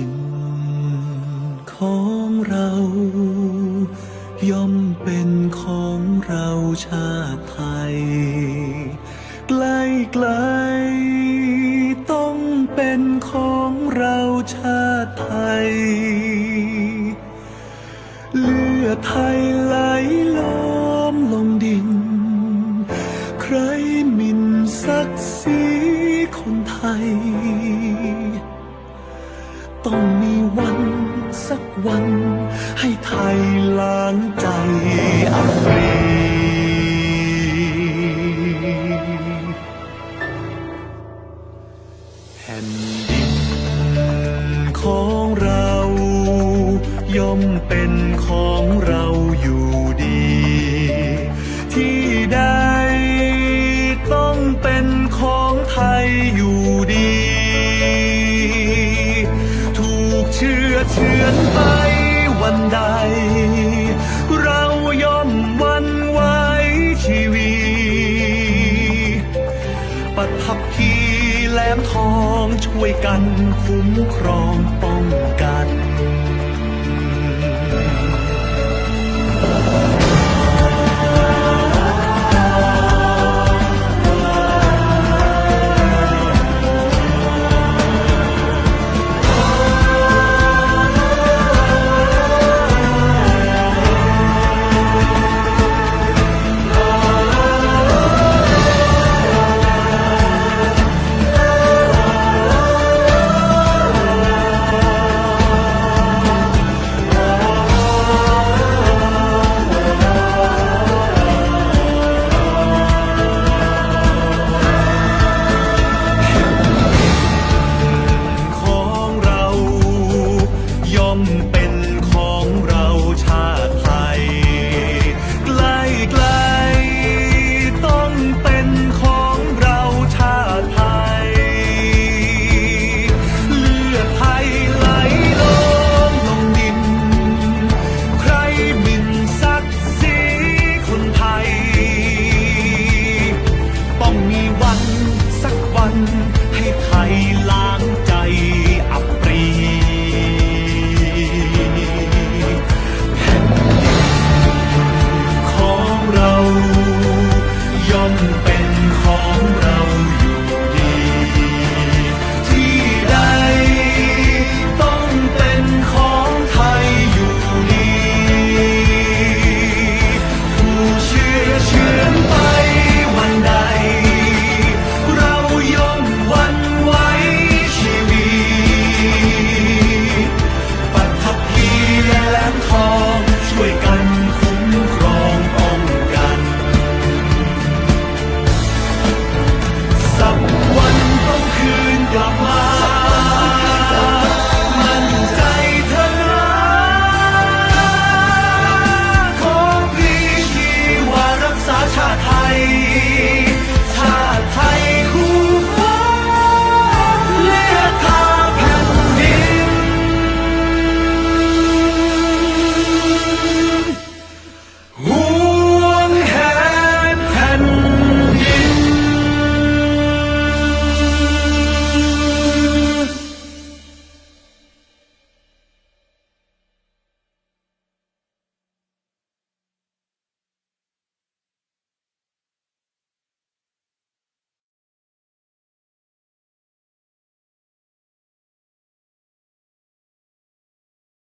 ินของเรา ย่อมเป็นของเราชาติไทยใกล้ไกลๆต้องเป็นของเราชาติไทย เลือดไทยไหลล้อมลงดิน ใครมินศักดิ์ศรีคนไทย วันให้ไทยล้างใจอับปรีแผ่นดินของเรา ย่อมเป็นของเราอยู่ อเฉือนไปวันใด เราย่อมวันไว้ชีวีปัทภีแหลมทองช่วยกันคุ้มครอง